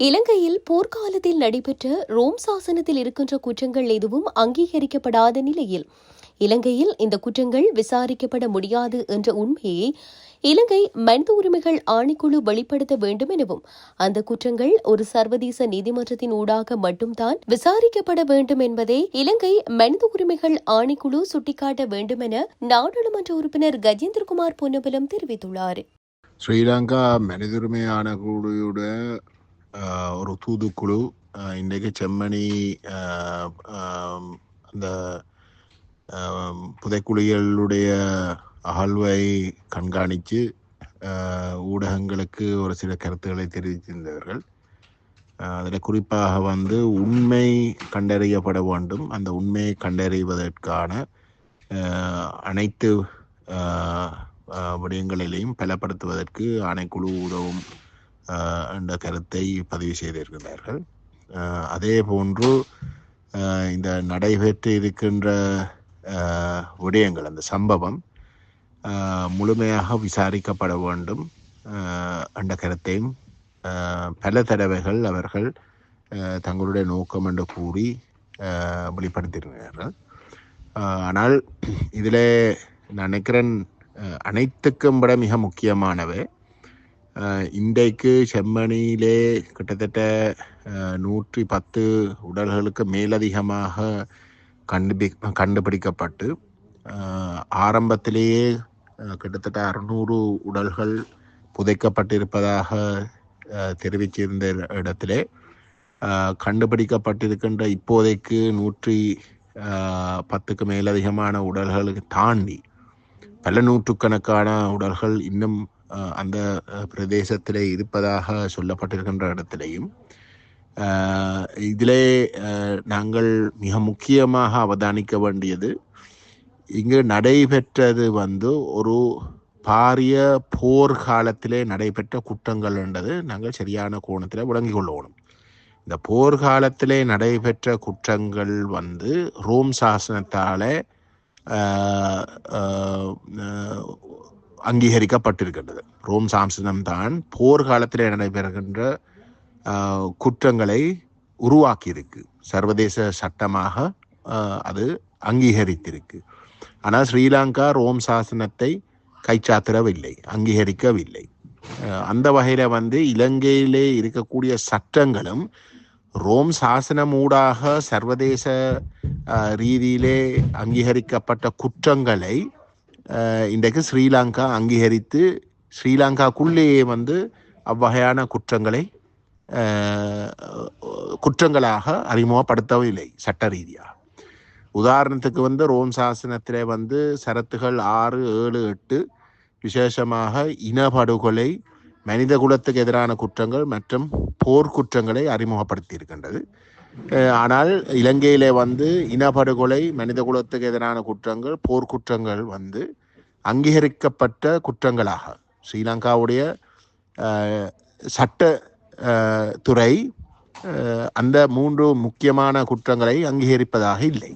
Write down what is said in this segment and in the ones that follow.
இலங்கையில் போர்க்காலத்தில் நடைபெற்ற ரோம் சாசனத்தில் இருக்கின்ற குற்றங்கள் எதுவும் அங்கீகரிக்கப்படாத நிலையில் இலங்கையில் இந்த குற்றங்கள் விசாரிக்கப்பட முடியாது என்ற உண்மையை இலங்கை மனித உரிமைகள் ஆணைக்குழு வெளிப்படுத்த வேண்டும் எனவும் அந்த குற்றங்கள் ஒரு சர்வதேச நீதிமன்றத்தின் ஊடாக மட்டும்தான் விசாரிக்கப்பட வேண்டும் என்பதை இலங்கை மனித உரிமைகள் ஆணைக்குழு சுட்டிக்காட்ட வேண்டும் என நாடாளுமன்ற உறுப்பினர் கஜேந்திரகுமார் பொன்னபலம் தெரிவித்துள்ளார். ஸ்ரீலங்கா மனிதுரிமை ஆணைக்குழுவோட ஒரு தூதுக்குழு இன்றைக்கு செம்மணி அந்த புதைக்குழிகளுடைய அகழ்வை கண்காணித்து ஊடகங்களுக்கு ஒரு சில கருத்துக்களை தெரிவித்திருந்தவர்கள். அதில் குறிப்பாக வந்து உண்மை கண்டறியப்பட வேண்டும். அந்த உண்மையை கண்டறிவதற்கான அனைத்து விடயங்களிலையும் பலப்படுத்துவதற்கு ஆணைக்குழு உதவும் என்ற கருத்தை பதிவு செய்திருக்கிறார்கள் அதே போன்று இந்த நடைபெற்று இருக்கின்ற விடயங்கள் அந்த சம்பவம் முழுமையாக விசாரிக்கப்பட வேண்டும் ஆஹ், என்ற கருத்தையும் பல தடவைகள் அவர்கள் தங்களுடைய நோக்கம் என்று கூறி வெளிப்படுத்தியிருக்கிறார்கள். ஆனால் இதில் நான் நினைக்கிறேன் அனைத்துக்கும் விட மிக முக்கியமானவை இன்றைக்கு செம்மணியிலே கிட்டத்தட்ட நூற்றி பத்து உடல்களுக்கு மேலதிகமாக கண்டுபி கண்டுபிடிக்கப்பட்டு ஆரம்பத்திலேயே கிட்டத்தட்ட அறுநூறு உடல்கள் புதைக்கப்பட்டிருப்பதாக தெரிவிச்சிருந்த இடத்திலே கண்டுபிடிக்கப்பட்டிருக்கின்ற இப்போதைக்கு நூற்றி பத்துக்கு மேலதிகமான உடல்களுக்கு தாண்டி பல நூற்றுக்கணக்கான உடல்கள் இன்னும் அந்த பிரதேசத்தில் இருப்பதாக சொல்லப்பட்டிருக்கின்ற இடத்திலையும் இதிலே நாங்கள் மிக முக்கியமாக அவதானிக்க வேண்டியது இங்கு நடைபெற்றது வந்து ஒரு பாரிய போர் காலத்திலே நடைபெற்ற குற்றங்கள் என்றது நாங்கள் சரியான கோணத்தில் விளங்கிக் கொள்ளணும். இந்த போர் காலத்திலே நடைபெற்ற குற்றங்கள் வந்து ரோம் சாசனத்தால் அங்கீகரிக்கப்பட்டிருக்கின்றது. ரோம் சாசனம் தான் போர்க்காலத்தில் நடைபெறுகின்ற குற்றங்களை உருவாக்கியிருக்கு. சர்வதேச சட்டமாக அது அங்கீகரித்திருக்கு. ஆனால் ஸ்ரீலங்கா ரோம் சாசனத்தை கைச்சாத்திரவில்லை அங்கீகரிக்கவில்லை. அந்த வகையில் வந்து இலங்கையிலே இருக்கக்கூடிய சட்டங்களும் ரோம் சாசனம் ஊடாக சர்வதேச ரீதியிலே அங்கீகரிக்கப்பட்ட குற்றங்களை இன்றைக்கு ஸ்ரீலங்கா அங்கீகரித்து ஸ்ரீலங்காக்குள்ளேயே வந்து அவ்வகையான குற்றங்களை குற்றங்களாக அறிமுகப்படுத்தவும் இல்லை சட்ட ரீதியாக. உதாரணத்துக்கு வந்து ரோம் சாசனத்திலே வந்து சரத்துகள் ஆறு ஏழு எட்டு விசேஷமாக இனப்படுகொலை மனித குலத்துக்கு எதிரான குற்றங்கள் மற்றும் போர்க்குற்றங்களை அறிமுகப்படுத்தியிருக்கின்றது. அறிமுகப்படுத்தி இருக்கின்றது ஆனால் இலங்கையிலே வந்து இனப்படுகொலை மனித குலத்துக்கு எதிரான குற்றங்கள் போர்க்குற்றங்கள் வந்து அங்கீகரிக்கப்பட்ட குற்றங்களாக. ஸ்ரீலங்காவுடைய அஹ், சட்ட அஹ், துறை அஹ், அந்த மூன்று முக்கியமான குற்றங்களை அங்கீகரிப்பதாக இல்லை.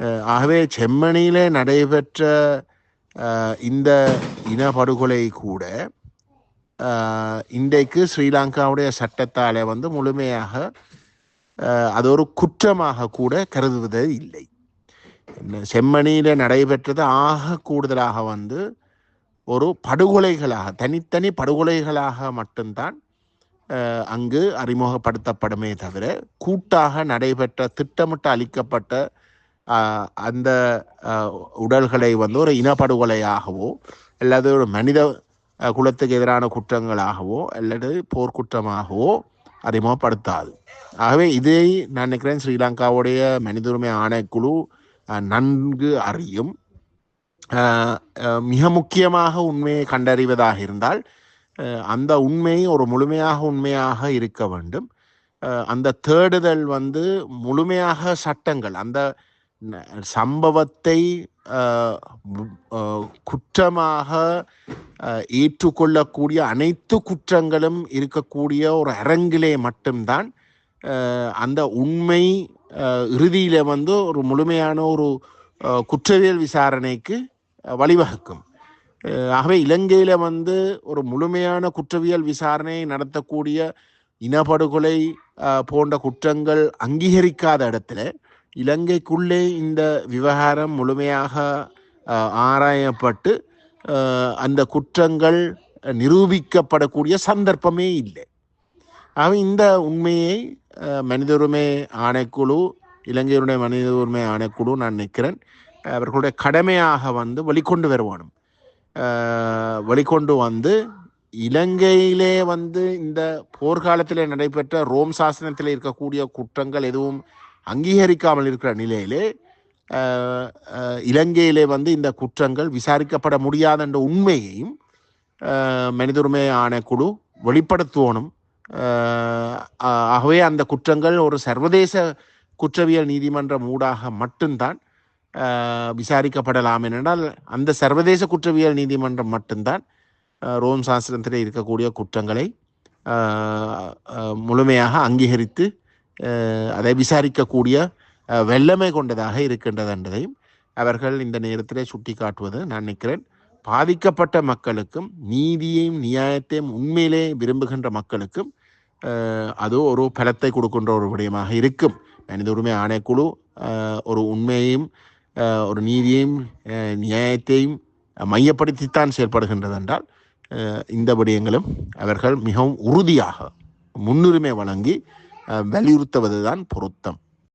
அஹ், ஆகவே செம்மணியில் நடைபெற்ற அஹ், இந்த இனப்படுகொலை கூட இன்றைக்கு ஸ்ரீலங்காவுடைய சட்டத்தாலே வந்து முழுமையாக அது ஒரு குற்றமாக கூட கருதுவது இல்லை. செம்மணியில் நடைபெற்றது ஆக கூடுதலாக வந்து ஒரு படுகொலைகளாக தனித்தனி படுகொலைகளாக மட்டும்தான் அங்கு அறிமுகப்படுத்தப்படுமே தவிர கூட்டாக நடைபெற்ற திட்டமிட்டு அளிக்கப்பட்ட அந்த உடல்களை வந்து ஒரு இனப்படுகொலையாகவோ அல்லது ஒரு மனித குலத்துக்கு எதிரான குற்றங்களாகவோ அல்லது போர்க்குற்றமாகவோ அறிமுகப்படுத்தாது. ஆகவே இதை நான் நினைக்கிறேன் ஸ்ரீலங்காவுடைய மனித உரிமை ஆணைக்குழு நன்கு அறியும். மிக முக்கியமாக உண்மையை கண்டறிவதாக இருந்தால் அந்த உண்மை ஒரு முழுமையாக உண்மையாக இருக்க வேண்டும். அந்த தேடுதல் வந்து முழுமையாக சட்டங்கள் அந்த சம்பவத்தை குற்றமாக ஏற்றுக்கொள்ளக்கூடிய அனைத்து குற்றங்களும் இருக்கக்கூடிய ஒரு அரங்கிலே மட்டும்தான் அந்த உண்மை இறுதியில் வந்து ஒரு முழுமையான ஒரு குற்றவியல் விசாரணைக்கு வழிவகுக்கும். ஆகவே இலங்கையில் வந்து ஒரு முழுமையான குற்றவியல் விசாரணை நடத்தக்கூடிய இனப்படுகொலை போன்ற குற்றங்கள் அங்கீகரிக்காத இடத்துல இலங்கைக்குள்ளே இந்த விவகாரம் முழுமையாக ஆராயப்பட்டு அந்த குற்றங்கள் நிரூபிக்கப்படக்கூடிய சந்தர்ப்பமே இல்லை. ஆக இந்த உண்மையை மனித உரிமை ஆணைக்குழு இலங்கையுடைய மனித உரிமை ஆணைக்குழு நான் நிற்கிறேன். அவர்களுடைய கடமையாக வந்து வெளிக்கொண்டு வருவானும். வெளிக்கொண்டு வந்து இலங்கையிலே வந்து இந்த போர்க்காலத்தில் நடைபெற்ற ரோம் சாசனத்தில் இருக்கக்கூடிய குற்றங்கள் எதுவும் அங்கீகரிக்காமல் இருக்கிற நிலையிலே இலங்கையிலே வந்து இந்த குற்றங்கள் விசாரிக்கப்பட முடியாத என்ற உண்மையையும் மனித உரிமை ஆணைக்குழு வெளிப்படுத்துவனும். ஆகவே அந்த குற்றங்கள் ஒரு சர்வதேச குற்றவியல் நீதிமன்றம் ஊடாக மட்டும்தான் விசாரிக்கப்படலாம். என்றால் அந்த சர்வதேச குற்றவியல் நீதிமன்றம் மட்டும்தான் ரோம் சாஸ்திரத்தில் இருக்கக்கூடிய குற்றங்களை முழுமையாக அங்கீகரித்து அதை விசாரிக்கக்கூடிய வெள்ளமை கொண்டதாக இருக்கின்றது என்பதையும் அவர்கள் இந்த நேரத்தில் சுட்டிக்காட்டுவது நான் நினைக்கிறேன். பாதிக்கப்பட்ட மக்களுக்கும் நீதியையும் நியாயத்தையும் உண்மையிலே விரும்புகின்ற மக்களுக்கும் அது ஒரு பலத்தை கொடுக்கின்ற ஒரு விடயமாக இருக்கும். மனித உரிமை ஆணைக்குழு ஒரு உண்மையையும் ஒரு நீதியையும் நியாயத்தையும் மையப்படுத்தித்தான் செயல்படுகின்றது என்றால் இந்த விடயங்களும் அவர்கள் மிகவும் உறுதியாக முன்னுரிமை வழங்கி வலியுறுத்துவது தான் பொருத்தம்.